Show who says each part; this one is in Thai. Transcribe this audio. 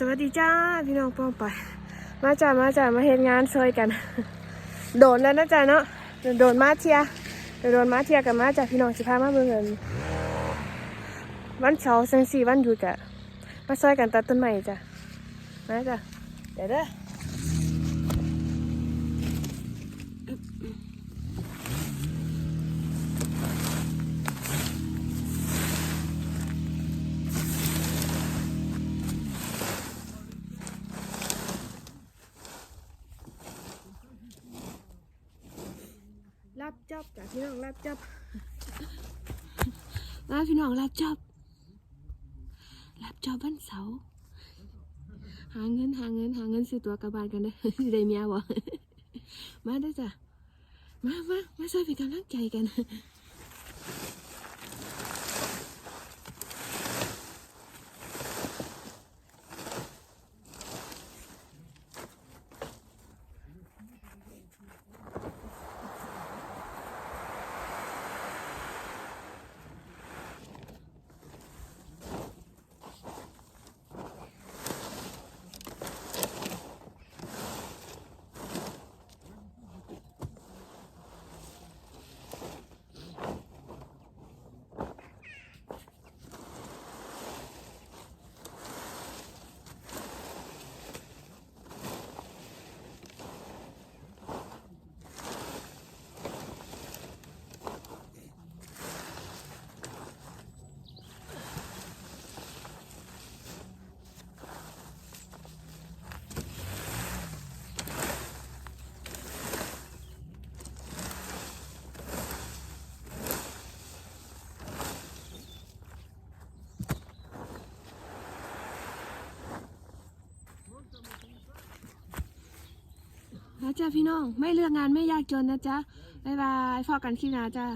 Speaker 1: สวัสดีจ้าพี่น้องป้องไป มาจ้ามาจ้ามาเห็นงานช่วยกัน โดนแล้วนะจ้าเนาะโดนมาเทียโดนมาเทียกับมาจ้าพี่น้องสิพามาเบิ่งกันวันเสาร์สังสี่วันหยุดจ้ะมาช่วยกันตัดต้นไม้จ้ะมาจ้ะเดี๋ยวเด้อ บจอบจ้ะพี่น้องรับจอบมาพี่น้องรับจอบรับจอบวันเสาร์หาเงินหาเงินหาเงินซื้อตัวกระบานกันได้ได้เมียบ่มาได้จ้ะมามามาช่วยเป็นกำลังใจกัน จ้าพี่น้อง ไม่เลือกงานไม่ยากจนนะจ๊ะบ๊ายบายพอกันคลิปหน้าจ้า